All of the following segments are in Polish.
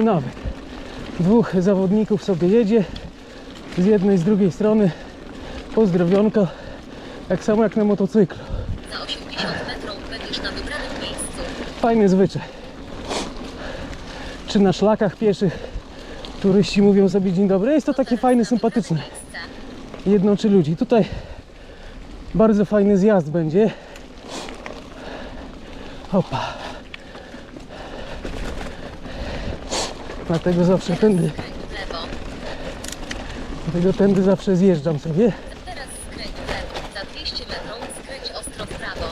nawet. Dwóch zawodników sobie jedzie z jednej, z drugiej strony. Pozdrowionko. Tak samo jak na motocyklu. Za 80 metrów będziesz na wybranym miejscu. Fajny zwyczaj. Czy na szlakach pieszych turyści mówią sobie dzień dobry. Jest to takie fajne, sympatyczne. Jednoczy ludzi. Tutaj bardzo fajny zjazd będzie. Opa. Dlatego zawsze tędy, dlatego tędy zawsze zjeżdżam sobie. Teraz skręć w lewo. Za 200 metrów skręć ostro w prawo.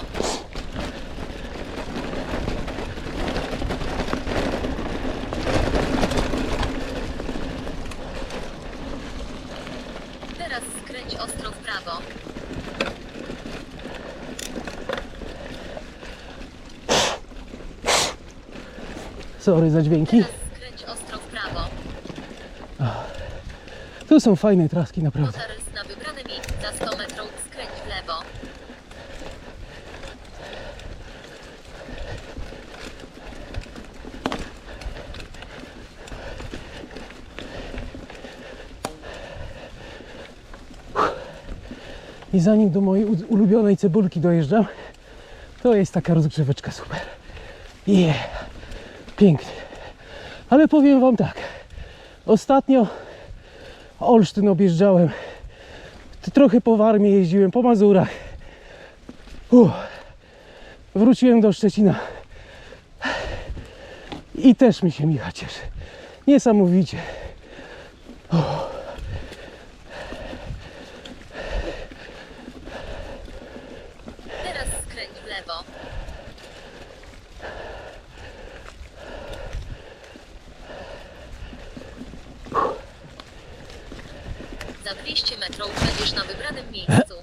Teraz skręć ostro w prawo. Sorry za dźwięki. Teraz skręć ostro w prawo. Tu są fajne traski naprawdę. Na wybrane miejsce. Za 100 metrów skręć w lewo. I zanim do mojej ulubionej cebulki dojeżdżam, to jest taka rozgrzeweczka super. Yeah. Pięknie. Ale powiem Wam tak. Ostatnio Olsztyn objeżdżałem. Trochę po Warmii jeździłem, po Mazurach. Uff. Wróciłem do Szczecina. I też mi się Micha cieszy. Niesamowicie. Teraz skręć w lewo. Za 200 metrów będziesz na wybranym miejscu.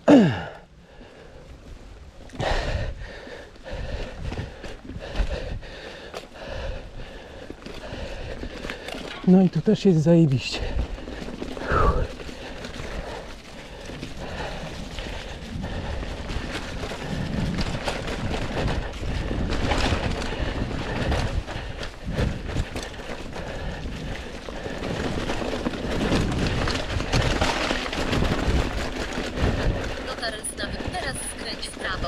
No i tu też jest zajebiście. Dotarł na wy... Teraz skręć w prawo.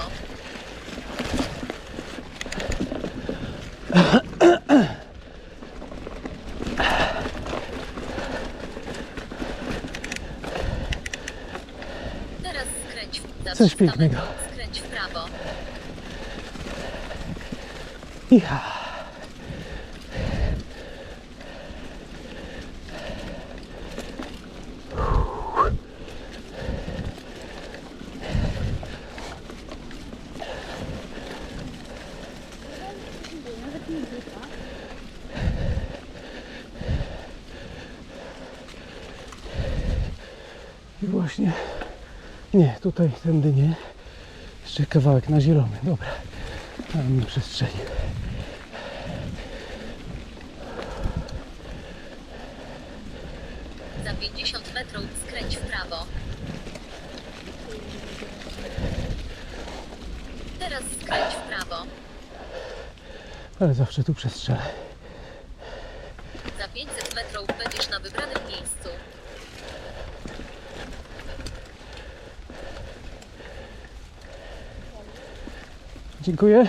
Teraz skręć w... Za Coś 300 pięknego. metrów Skręć w prawo. Ja. Właśnie, nie, tutaj tędy nie. Jeszcze kawałek na zielony, dobra. Tam mi przestrzeni. Za 50 metrów skręć w prawo. Teraz skręć w prawo. Ale zawsze tu przestrzelę. Za 500 metrów będziesz na wybranym miejscu. Dziękuję.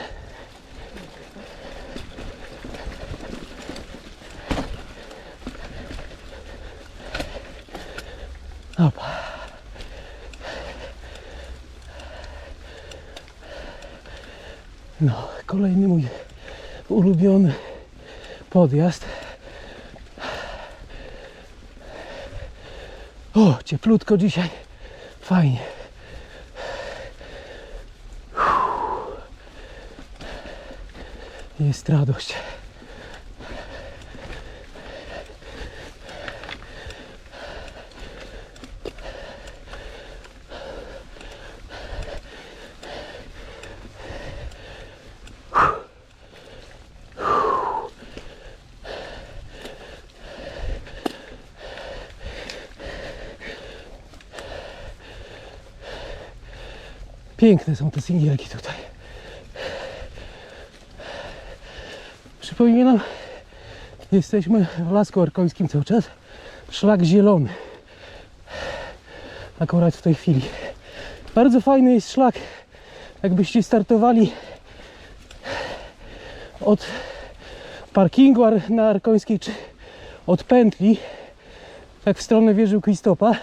Opa. No, kolejny mój ulubiony podjazd. O, cieplutko dzisiaj. Fajnie. Jest radość. Piękne są te singielki tutaj. Przypominam Jesteśmy w Lasku Arkońskim cały czas. Szlak zielony. Akurat w tej chwili. Bardzo fajny jest szlak. Jakbyście startowali od parkingu ar- na Arkońskiej czy od pętli, tak w stronę wieży Kristopa,